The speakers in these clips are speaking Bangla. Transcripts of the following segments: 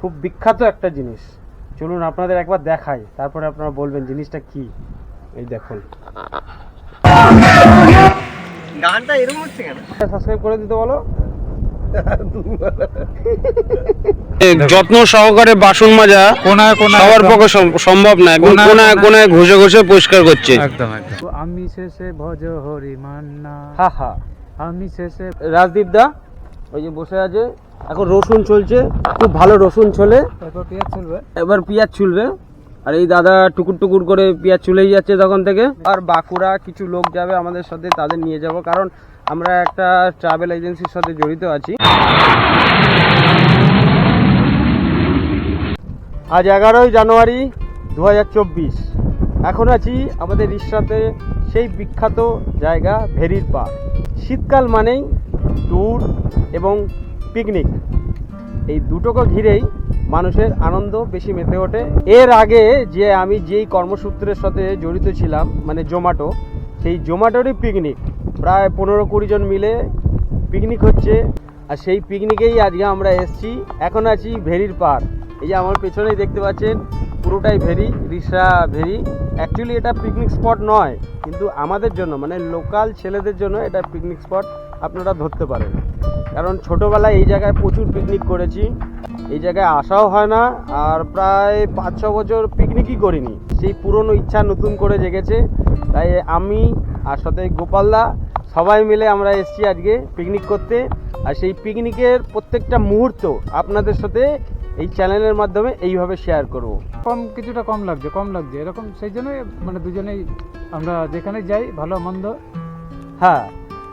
খুব বিখ্যাত একটা জিনিস চলুন আপনাদের একবার দেখাই তারপরে আপনারা বলবেন জিনিসটা কি এই দেখুন গানটা এরকম হচ্ছে কেন সাবস্ক্রাইব করে দিতে বলো যত্ন সহকারে বাসন মাজা কোনায় কোনায় সবার পক্ষে সম্ভব না। একদম কোনায় কোনায় ঘষে ঘষে পরিষ্কার করছে। একদম একদম। আমি শেষে ভজ হরি মান্না। হা হা। আমি শেষে রাজদীপ দা ওই যে বসে আছে এখন রসুন চলছে খুব ভালো রসুন চলে তারপর পেঁয়াজ চলবে এবার পেঁয়াজ ছুলবে। আর এই দাদা টুকুর টুকুর করে পেঁয়াজ চুলেই যাচ্ছে তখন থেকে। আর বাঁকুড়া কিছু লোক যাবে আমাদের সাথে তাদের নিয়ে যাব। কারণ আমরা একটা ট্রাভেল এজেন্সির সাথে জড়িত আছি। আজ এগারোই জানুয়ারি দু হাজার চব্বিশ। এখন আছি আমাদের ইশরাতে সেই বিখ্যাত জায়গা ভেরির পা শীতকাল মানেই ট্যুর এবং পিকনিক। এই দুটোকে ঘিরেই মানুষের আনন্দ বেশি মেতে ওঠে। এর আগে যে আমি যেই কর্মসূত্রের সাথে জড়িত ছিলাম মানে জোম্যাটো সেই জোম্যাটোরই পিকনিক। প্রায় পনেরো কুড়ি জন মিলে পিকনিক হচ্ছে। আর সেই পিকনিকেই আজকে আমরা এসেছি। এখন আছি ভেরির পার। এই যে আমার পেছনেই দেখতে পাচ্ছেন, পুরোটাই ভেরি, রিসা ভেরি। অ্যাকচুয়ালি এটা পিকনিক স্পট নয়, কিন্তু আমাদের জন্য মানে লোকাল ছেলেদের জন্য এটা পিকনিক স্পট আপনারা ধরতে পারেন। কারণ ছোটোবেলায় এই জায়গায় প্রচুর পিকনিক করেছি। এই জায়গায় আসাও হয় না, আর প্রায় পাঁচ ছ বছর পিকনিকই করিনি। সেই পুরনো ইচ্ছা নতুন করে জেগেছে। তাই আমি আর সাথে গোপালদা সবাই মিলে আমরা এসেছি আজকে পিকনিক করতে। আর সেই পিকনিকের প্রত্যেকটা মুহূর্ত আপনাদের সাথে এই চ্যানেলের মাধ্যমে এইভাবে শেয়ার করব। কম কিছুটা কম লাগছে কম লাগছে। এরকম সেই জন্যই মানে দুজনেই আমরা যেখানে যাই ভালো মন্দ। হ্যাঁ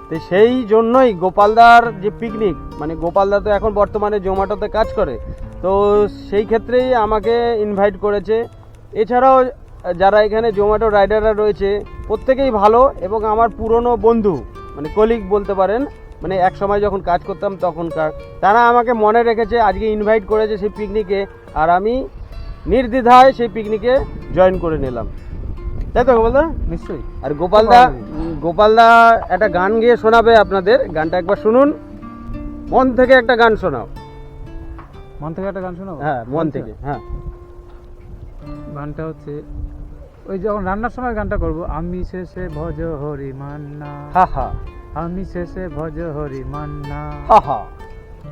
তো সেই জন্যই গোপালদার যে পিকনিক মানে গোপালদা তো এখন বর্তমানে জোম্যাটোতে কাজ করে তো সেই ক্ষেত্রেই আমাকে ইনভাইট করেছে। এছাড়াও যারা এখানে জোম্যাটো রাইডাররা রয়েছে প্রত্যেকেই ভালো এবং আমার পুরনো বন্ধু। মানে কলিগ বলতে পারেন মানে এক সময় যখন কাজ করতাম তখনকার তারা আমাকে মনে রেখেছে আজকে ইনভাইট করেছে সেই পিকনিকে আর আমি নির্দ্বিধায় সেই পিকনিকে জয়েন করে নিলাম। তাই তো গোপালদা? নিশ্চয়ই। আর গোপালদা গোপালদা একটা গান গিয়ে শোনাবে আপনাদের গানটা একবার শুনুন। মন থেকে একটা গান শোনাও। মন থেকে একটা গান শোনাবো? হ্যাঁ মন আচ্ছা। থেকে হ্যাঁ। গানটা হচ্ছে ওই যখন রান্নার সময় গানটা করব আমি শেষে ভজ হরি মান্না। হা হা। আমি শেষে ভজ হরি মান্না। হা হা।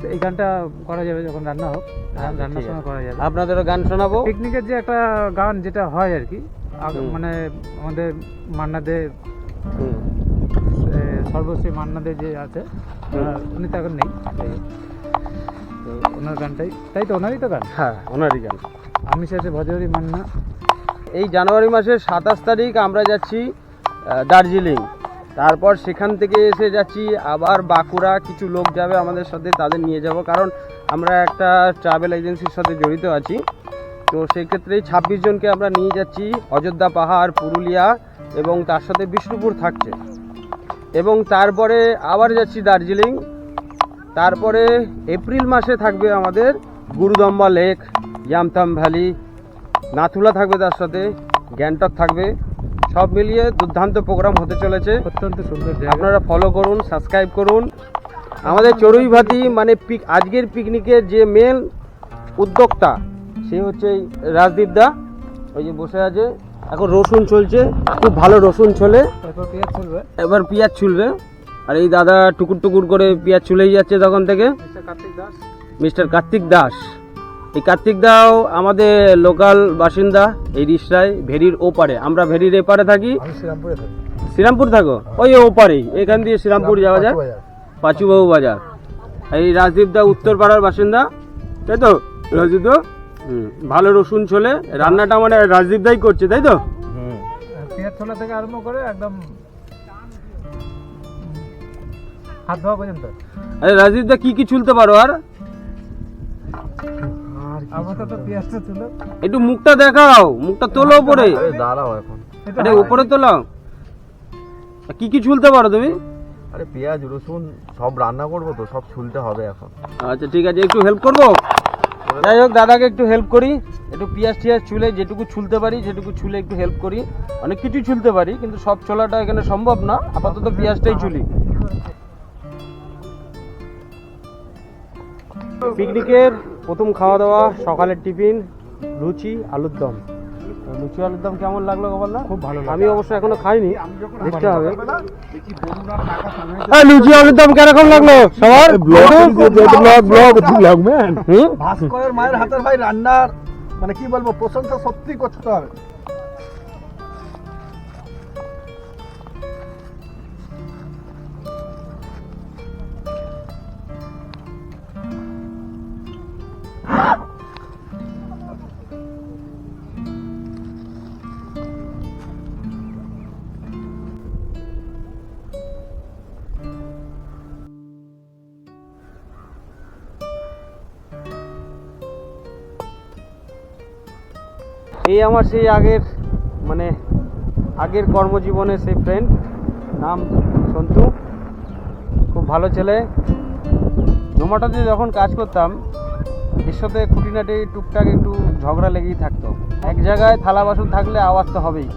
এই গানটা করা যাবে যখন রান্না হোক হ্যাঁ, রান্নার সময় করা যাবে। আপনাদেরও গান শোনাবো? পিকনিকের যে একটা গান যেটা হয় আর কি মানে আমাদের মান্না দে সর্বশ্রী মান্না দে যে আছে উনি তো এখন নেই। ওনার গানটাই তাই তো ওনারই তো গান? হ্যাঁ ওনারই গান। আমি শেষে ভজহরি মান্না এই জানুয়ারি মাসের সাতাশ তারিখ আমরা যাচ্ছি দার্জিলিং। তারপর সেখান থেকে এসে যাচ্ছি, আবার বাঁকুড়া, কিছু লোক যাবে আমাদের সাথে, তাদের নিয়ে যাব। কারণ আমরা একটা ট্রাভেল এজেন্সির সাথে জড়িত আছি। তো সেক্ষেত্রে ছাব্বিশ জনকে আমরা নিয়ে যাচ্ছি, অযোধ্যা পাহাড়, পুরুলিয়া এবং তার সাথে বিষ্ণুপুর থাকছে। এবং তারপরে আবার যাচ্ছি দার্জিলিং। তারপরে এপ্রিল মাসে থাকবে আমাদের গুরুদম্বা লেক ইয়ামথাম ভ্যালি নাথুলা থাকবে তার সাথে গ্যাংটক থাকবে। সব মিলিয়ে দুর্দান্ত প্রোগ্রাম হতে চলেছে। অত্যন্ত সুন্দর আপনারা ফলো করুন সাবস্ক্রাইব করুন। আমাদের চড়ুই ভাতি মানে পিক আজকের পিকনিকের যে মেন উদ্যোক্তা সে হচ্ছে রাজদীপ দা। ওই যে বসে আছে। এখন রসুন চলছে খুব ভালো রসুন চলে চলবে এবার পেঁয়াজ ছুলবে। আর এই দাদা টুকুর টুকুর করে পেঁয়াজ চুলেই যাচ্ছে তখন থেকে। মিস্টার কার্তিক দাস। মিস্টার কার্তিক দাস। এই কার্তিক দাও আমাদের লোকাল বাসিন্দা এই রিসরায় ভেরির ওপারে। আমরা ভেরির এপারে থাকি। থাকি। শ্রীরামপুর থাকো? ওই ওপারেই। এখান দিয়ে শ্রীরামপুর যাওয়া যায়? পাঁচুবাবু বাজার। এই রাজদীপ দা উত্তর পাড়ার বাসিন্দা। তাই তো? রাজদীপ দা? ভালো রসুন ছোলে। রান্নাটা মানে রাজদীপ দাই করছে তাই তো? আর পেঁয়াজ ছোলা থেকে আরম্ভ করে একদম হাত ধোয়া পর্যন্ত। আরে রাজদীপ দা কি কি চুলতে পারো আর? একটু মুখটা দেখাও মুখটা তোলো উপরে। দাঁড়াও এখন। আরে উপরে তোলো কি কি চুলতে পারো তুমি? আরে পেঁয়াজ রসুন সব রান্না করব তো সব ছুলতে হবে এখন। আচ্ছা ঠিক আছে একটু হেল্প করব? যাই হোক দাদাকে একটু হেল্প করি। একটু পিঁয়াজ টিয়াজ ছুলে যেটুকু ছুলতে পারি সেটুকু ছুলে একটু হেল্প করি। অনেক কিছু ছুলতে পারি কিন্তু সব ছোলাটা এখানে সম্ভব না। আপাতত পেঁয়াজটাই ছুলি। পিকনিকের প্রথম খাওয়া দাওয়া সকালের টিফিন লুচি আলুর দম। লুচি আলুর দম কেমন লাগল গোপাল খুব ভালো আমি অবশ্য এখনও খাইনি। দেখতে হবে। লুচি আলুর দম কীরকম লাগল? সবার? হুম? ভাস্করের মায়ের হাতের ভাই রান্নার মানে কি বলব প্রশংসা সত্যি করতে হবে। এই আমার সেই আগের মানে আগের কর্মজীবনের সেই ফ্রেন্ড নাম সন্তু, খুব ভালো ছেলে। জোম্যাটোতে যখন কাজ করতাম এর সাথে খুঁটিনাটি টুকটাক একটু ঝগড়া লেগেই থাকতো। এক জায়গায় থালা বাসন থাকলে আওয়াজ তো হবেই।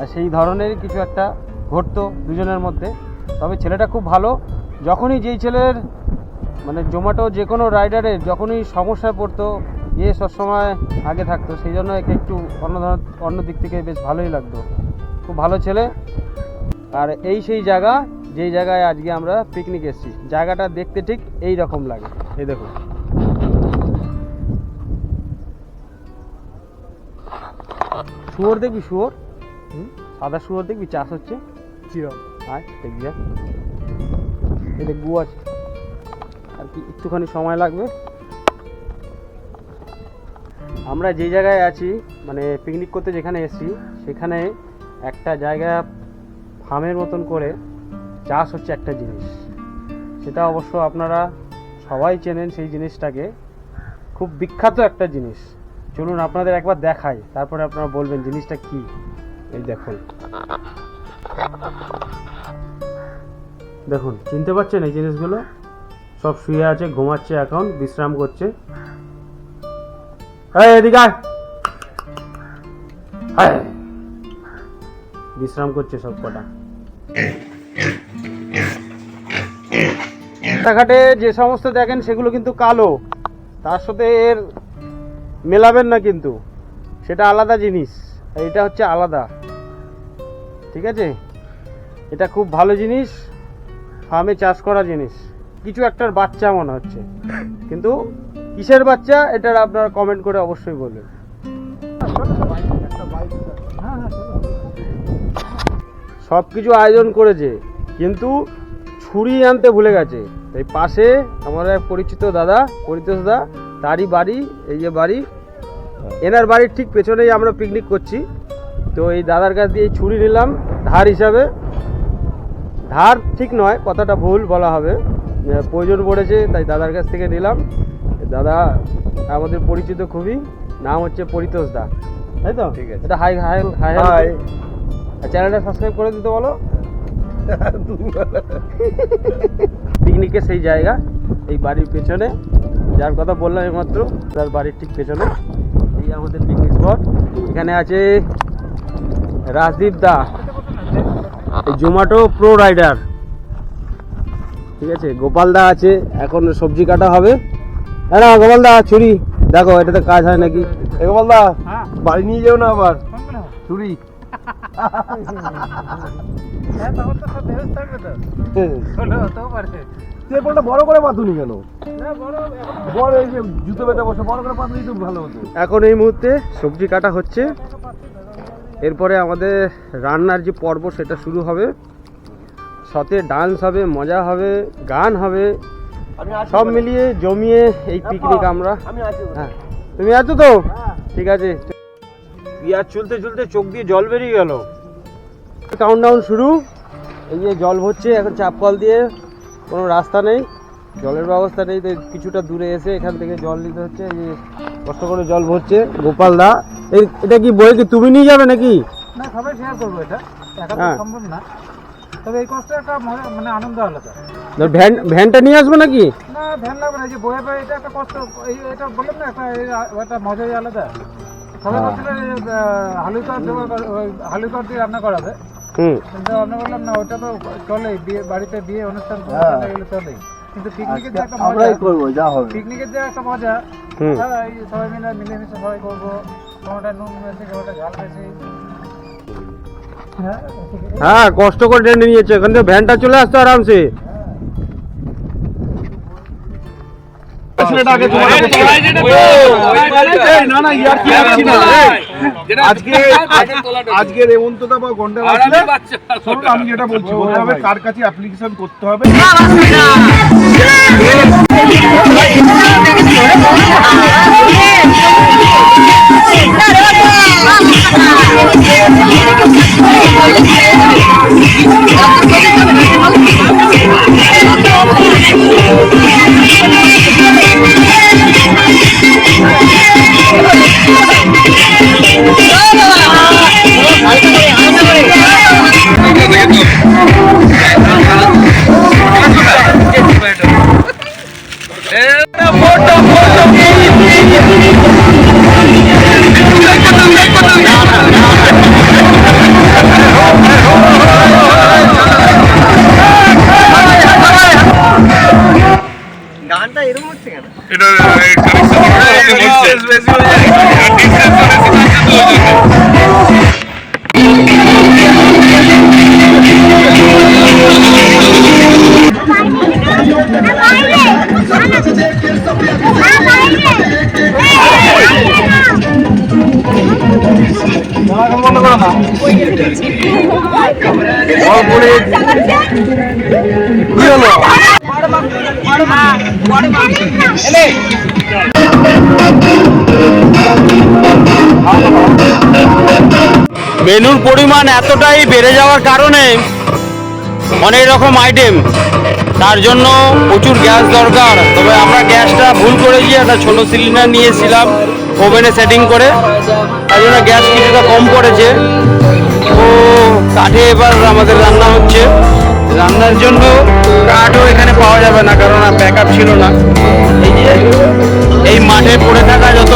আর সেই ধরনেরই কিছু একটা ঘটতো দুজনের মধ্যে। তবে ছেলেটা খুব ভালো। যখনই যেই ছেলের মানে জোম্যাটো যে কোনো রাইডারের যখনই সমস্যায় পড়তো ইয়ে সবসময় আগে থাকতো। সেই জন্য একে একটু অন্য অন্য দিক থেকে বেশ ভালোই লাগতো। খুব ভালো ছেলে। আর এই সেই জায়গা, যেই জায়গায় আজকে আমরা পিকনিক এসেছি। জায়গাটা দেখতে ঠিক এই রকম লাগে। এই দেখুন। শুয়োর দেখবি শুয়োর? হুম? সাদা শুয়োর দেখবি চাষ হচ্ছে? আয় দেখবি গু আছে। আর কি একটুখানি সময় লাগবে। আমরা যে জায়গায় আছি মানে পিকনিক করতে যেখানে এসেছি সেখানে একটা জায়গা ফার্মের মতন করে চাষ হচ্ছে একটা জিনিস। সেটা অবশ্য আপনারা সবাই চেনেন সেই জিনিসটাকে। খুব বিখ্যাত একটা জিনিস। চলুন আপনাদের একবার দেখাই, তারপরে আপনারা বলবেন জিনিসটা কি। এই দেখুন। দেখুন, চিনতে পারছেন এই জিনিসগুলো? সব শুয়ে আছে, ঘুমাচ্ছে এখন, বিশ্রাম করছে। বিশ্রাম করছে সব কটা। রাস্তাঘাটে যে সমস্ত দেখেন সেগুলো কিন্তু কালো। তার সাথে এর মেলাবেন না কিন্তু। সেটা আলাদা জিনিস। এটা হচ্ছে আলাদা। ঠিক আছে? এটা খুব ভালো জিনিস। ফার্মে চাষ করা জিনিস। কিছু একটার বাচ্চা মনে হচ্ছে। কিন্তু কিসের বাচ্চা? এটার আপনারা কমেন্ট করে অবশ্যই বলবেন। সব কিছু আয়োজন করেছে। কিন্তু ছুরি আনতে ভুলে গেছে। তাই পাশে আমার এক পরিচিত দাদা, পরিতোষ দা তারই বাড়ি এই যে বাড়ি। এনার বাড়ির ঠিক পেছনেই আমরা পিকনিক করছি। তো এই দাদার কাছ দিয়ে ছুরি নিলাম ধার হিসাবে। ধার ঠিক নয় কথাটা ভুল বলা হবে। প্রয়োজন পড়েছে তাই দাদার কাছ থেকে নিলাম। দাদা আমাদের পরিচিত খুবই নাম হচ্ছে পরিতোষ দা। তাই তো? ঠিক আছে। এটা হাই হাই হাই হাই চ্যানেলটা সাবস্ক্রাইব করে দিতে বলো। পিকনিকের সেই জায়গা এই বাড়ির পেছনে। যার কথা বললাম এইমাত্র তার বাড়ির ঠিক পেছনে। এই আমাদের পিকনিক স্পট এখানে আছে রাজদীপ দা এই জোম্যাটো প্রো রাইডার ঠিক আছে গোপাল দা আছে এখন সবজি কাটা হবে। হ্যাঁ না গোপাল দা ছুরি। দেখো এটাতে কাজ হয় নাকি? গোপাল দা হ্যাঁ। বাড়ি নিয়ে যাও না আবার। ছুরি। হ্যাঁ তখন তো সব বেরোতে থাকবে তো হলো হতেও পারে। বড় করে পাতুনি কেন? বড় এখন এই যে জুতো বেঁধে বসে বড় করে পাতুনি তো ভালো হতো। এখন এই মুহূর্তে সবজি কাটা হচ্ছে। এরপরে আমাদের রান্নার যে পর্ব সেটা শুরু হবে। সাথে ডান্স হবে মজা হবে গান হবে। সব মিলিয়ে জমিয়ে এই পিকনিক আমরা হ্যাঁ। তুমি আছো তো? ঠিক আছে। পিয়াজ চুলতে চুলতে চোখ দিয়ে জল বেরিয়ে গেল। কাউন্টডাউন শুরু। এই যে জল ভরছে এখন চাপ কল দিয়ে কোনো রাস্তা নেই জলের ব্যবস্থা নেই তো কিছুটা দূরে এসে এখান থেকে জল নিতে হচ্ছে এই যে কষ্ট করে জল ভরছে গোপাল দা। এই এটা কি বই কি তুমি নিয়ে যাবে নাকি? না সবাই শেয়ার করব এটা। একা তো হ্যাঁ। সম্ভব না। তবে এই কষ্ট একটা মানে আনন্দ আলাদা। ভ্যান ভ্যানটা নিয়ে আসব নাকি? না ভ্যান লাগবে না এই যে বয়ে বয়ে এটা একটা কষ্ট এই এটা বললাম না একটা একটা মজাই আলাদা। সবাই হ্যাঁ। বলছিল দিয়ে রান্না করাবে। কিন্তু আমরা বললাম না ওটা তো চলে বিয়ে বাড়িতে বিয়ে অনুষ্ঠান হ্যাঁ। এগুলো চলে কিন্তু পিকনিকের যে একটা আমরাই করব যা হবে। পিকনিকের যে একটা মজা হুম। হ্যাঁ, এই সবাই মিলে মিলেমিশে সবাই করব কোনোটা নুন বেশি কোনোটা ঝাল হ্যাঁ কষ্ট করে টেনে নিয়েছে থেকে ভ্যানটা চলে আসতো আরামসে। ছেলেটা আগে তোমার না না ইয়ার কি আসছি না আজকে আজকে রেমন্তদা বা গন্ডার আসলে শুনুন আমি যেটা বলছি বলতে হবে কার কাছে অ্যাপ্লিকেশন করতে হবে কি মেনুর পরিমাণ এতটাই বেড়ে যাওয়ার কারণে অনেক রকম আইটেম তার জন্য প্রচুর গ্যাস দরকার। তবে আমরা গ্যাসটা ভুল করেছি, একটা ছোট সিলিন্ডার নিয়েছিলাম ওভেনে সেটিং করে। তার জন্য গ্যাস কিছুটা কম পড়েছে। ও, কাঠে এবার আমাদের রান্না হচ্ছে। রান্নার জন্য কাঠও এখানে পাওয়া যাবে না কারণ ব্যাক আপ ছিল না। এই যে এই মাঠে পড়ে থাকা যত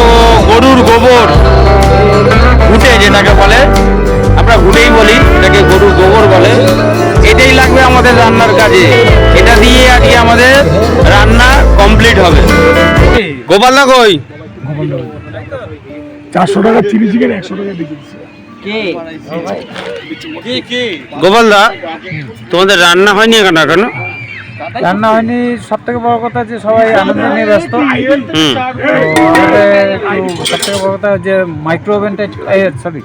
গরুর গোবর ঘুটে যেটাকে বলে আমরা ঘুটেই বলি এটাকে গরুর গোবর বলে এটাই লাগবে আমাদের রান্নার কাজে। এটা দিয়ে আজকে আমাদের রান্না কমপ্লিট হবে। গোপাল গোপালদা কই চারশো টাকা চিলি চিকেন একশো টাকা দিয়ে গোপালদা তোমাদের রান্না হয়নি এখন এখনও? রান্না হয়নি সব থেকে বড় কথা যে সবাই আনন্দ নিয়ে ব্যস্ত। সব থেকে বড় কথা যে মাইক্রো ওভেনটা সরি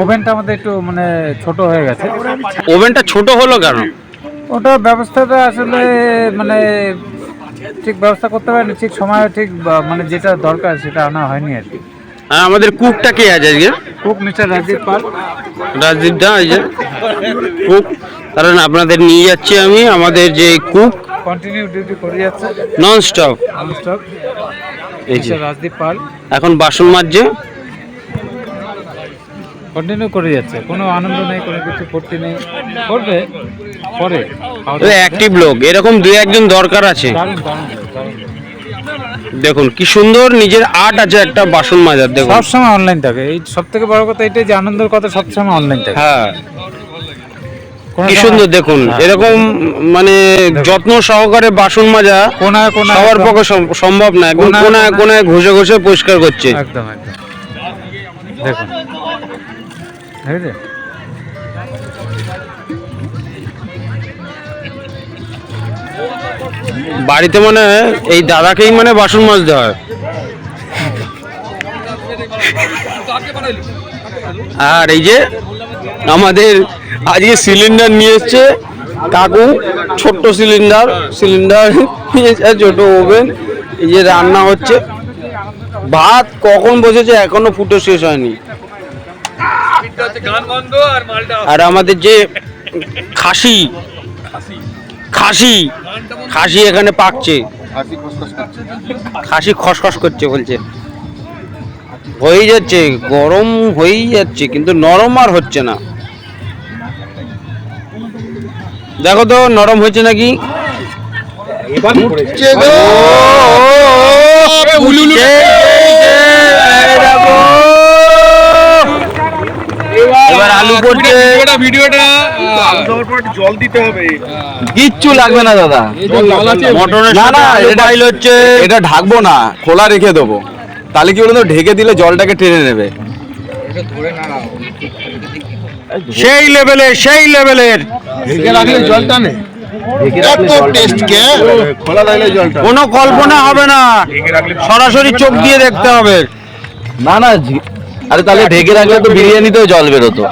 ওভেনটা আমাদের একটু মানে ছোট হয়ে গেছে। ওভেনটা ছোট হলো কেন? ওটা ব্যবস্থাটা আসলে মানে ঠিক ব্যবস্থা করতে পারেনি ঠিক সময়ে ঠিক মানে যেটা দরকার সেটা আনা হয়নি আর কি। আমাদের কুকটা কে আছে আজকে? Cook mister Rajdeep Pal. Rajdeep the cook কারণ আপনাদের নিয়ে যাচ্ছি আমি আমাদের যে কুক কন্টিনিউ ডিউটি করে যাচ্ছে। নন স্টপ ননস্টপ এই যে। রাজদীপ পাল। এখন বাসন মাজছে। কন্টিনিউ করে যাচ্ছে। কোনো আনন্দ নেই কোনো কিছু করতে নেই। করবে? পরে অ্যাক্টিভ লোক। এরকম দু একজন দরকার আছে। দেখুন কি সুন্দর নিজের আর্ট আছে একটা বাসন মাজার দেখুন। সবসময় অনলাইন থাকে। এই সব থেকে বড় কথা এটাই যে আনন্দের কথা সবসময় অনলাইন থাকে। হ্যাঁ। কি সুন্দর দেখুন হ্যাঁ। এরকম মানে যত্ন সহকারে বাসন মাজা কোনায় কোনায় সবার পক্ষে সম্ভব না একদম কোনায় কোনায় কোনায়- কোনায় ঘষে ঘষে পরিষ্কার করছে। একদম একদম। দেখুন। বাড়িতে মানে এই দাদাকেই মানে বাসন মাজতে হয়। আর এই যে আমাদের আজকে সিলিন্ডার নিয়ে এসছে। কাকু, ছোট্ট সিলিন্ডার সিলিন্ডার ছোট ওভেন এই যে রান্না হচ্ছে। ভাত কখন বসেছে এখনও ফুটো শেষ হয়নি। আর আমাদের যে খাসি খাসি খাসি এখানে পাকছে। খাসি খসখস করছে বলছে। হয়ে যাচ্ছে, গরম হয়েই যাচ্ছে, কিন্তু নরম আর হচ্ছে না। দেখো তো নরম হয়েছে নাকি? এবার আলু জল দিতে হবে। কিচ্ছু লাগবে না দাদা। না না এটা হচ্ছে। এটা ঢাকবো না খোলা রেখে দেবো। তাহলে কি বলতো ঢেকে দিলে জলটাকে টেনে নেবে। সেই লেভেলের সেই লেভেলের থাকলে কোনো কল্পনা হবে না। সরাসরি চোখ দিয়ে দেখতে হবে। না না আরে তাহলে ঢেকে রাখলে তো বিরিয়ানিতেও জল বেরোতো।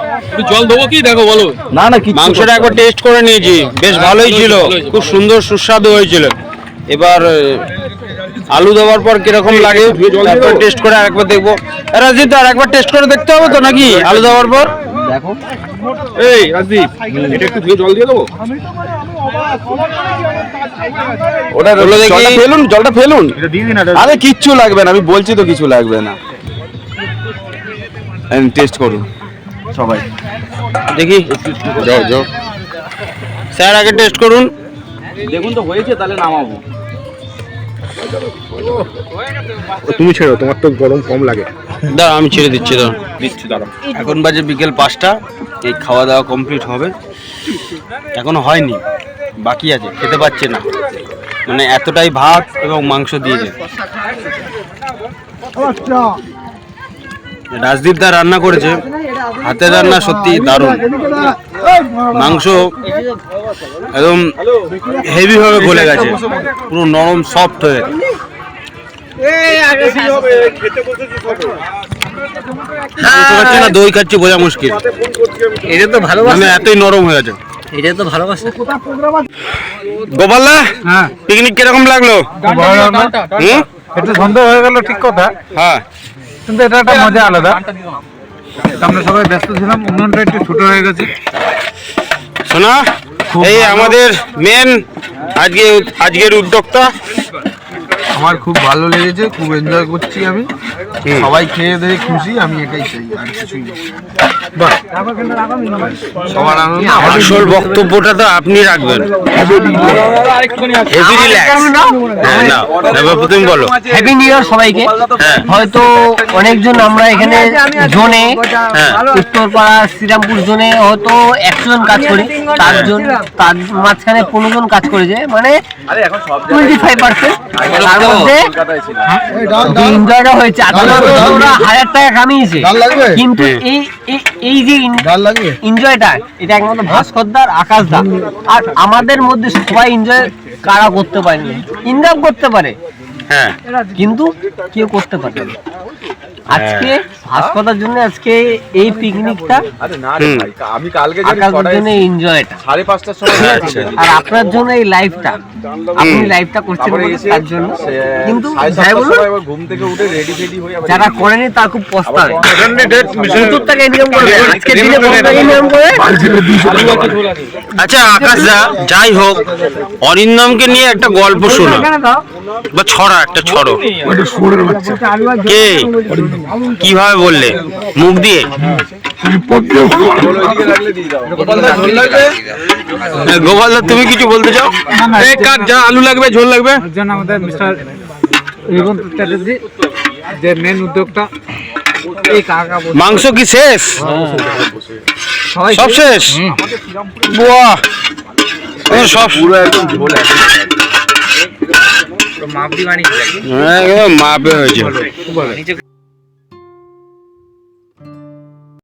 জল দেবো কি? দেখো বলো। না না কিছু মাংসটা একবার টেস্ট করে নিয়েছি। বেশ ভালোই ছিল। খুব সুন্দর সুস্বাদু হয়েছিল। এবার আলু দেওয়ার পর কীরকম লাগে? টেস্ট করে আরেকবার দেখব। রাজদীপ আর একবার টেস্ট করে দেখতে হবে তো নাকি? আলু দেওয়ার পর? দেখো। এই রাজদীপ এটা একটু ধুয়ে জল দিয়ে দেবো? ওটা জলটা ফেলুন জলটা ফেলুন। এটা দিয়ে দিন আরে কিচ্ছু লাগবে না আমি বলছি তো কিছু লাগবে না। টেস্ট করুন। সবাই। দেখি যাও যাও। স্যার আগে টেস্ট করুন। দেখুন তো হয়েছে তাহলে নামাবো। তুমি ছেড়ো তোমার তো গরম কম লাগে। দাঁড়া আমি ছেড়ে দিচ্ছি দাঁড়া দিচ্ছি দাঁড়াও। এখন বাজে বিকেল পাঁচটা এই খাওয়া দাওয়া কমপ্লিট হবে। এখনও হয়নি বাকি আছে খেতে পাচ্ছে না। মানে এতটাই ভাত এবং মাংস দিয়েছে রাজদীপ দা রান্না করেছে। হাতের রান্না সত্যি দারুণ। মাংস একদম হেভি ভাবে গলে গেছে। পুরো নরম সফট হয়ে। গেছে না দই খাচ্ছি বোঝা মুশকিল। এটা তো ভালো মানে এতই নরম হয়ে গেছে। এটা তো ভালোবাসা। গোপালদা হ্যাঁ। পিকনিক কীরকম লাগল? হুম? একটু সন্দেহ হয়ে গেল ঠিক কথা। হ্যাঁ। কিন্তু এটা একটা মজা আলাদা। আমরা সবাই ব্যস্ত ছিলাম উন্নয়নটা একটু ছোট হয়ে গেছে। শোনা এই আমাদের মেন আজকে আজকের উদ্যোক্তা। আমার খুব ভালো লেগেছে খুব এনজয় করছি আমি। সবাই খেয়ে দিয়ে খুশি আমি এটাই চাই আর কিছুই সবার আনন্দ আসল বক্তব্যটা তো আপনি রাখবেন। হ্যাঁ না এবার তুমি বলো। হ্যাপি নিউ ইয়ার সবাইকে। হ্যাঁ। হয়তো অনেকজন আমরা এখানে জোনে হ্যাঁ। উত্তরপাড়া শ্রীরামপুর জোনে হয়তো একশো জন কাজ করি তার জন্য তার মাঝখানে পনেরো জন কাজ করেছে মানে টোয়েন্টি ফাইভ পার্সেন্ট তার মধ্যে এনজয়টা হয়েছে আজকে হাজার টাকা কামিয়েছে। কিন্তু এই এই- এই যে এনজয়টা এটা একমাত্র ভাস্করদার আকাশ দা আর আমাদের মধ্যে সবাই এনজয় কারা করতে পারেনি ইনকাম করতে পারে। হ্যাঁ। কিন্তু কেউ করতে পারে না। আজকে ভাস্করদার জন্য আজকে এই পিকনিকটা আরে না রে হুম। ভাই আমি কালকে জানি জন্য এনজয়টা সাড়ে পাঁচটার সময় আচ্ছা। আর আপনার জন্য এই লাইফটা আপনি লাইফটা করছেন তার জন্য। কিন্তু বলুন ঘুম থেকে উঠে রেডি ফেডি হয়ে যারা করেনি তার খুব পস্তাবে। সত্তর টাকা ইনকাম করবে আজকে দিনে। ইনকাম করে আচ্ছা আকাশ দা যাই হোক অরিন্দমকে নিয়ে একটা গল্প শোনো। বা ছড়া। একটা ছড়ো। কে? কীভাবে বললে? মুখ দিয়ে? লাগবে? হ্যাঁ, তুমি কিছু বলতে চাও? কার যা আলু লাগবে ঝোল লাগবে? আমাদের মিস্টার রেবন্ত চ্যাটার্জি যে মেন উদ্যোগটা। মাংস কি শেষ? সব শেষ? বাহ! সব পুরো একদম ঝোল আছে মাপদি বানিয়েছে হ্যাঁ, একদম মাপে হয়েছে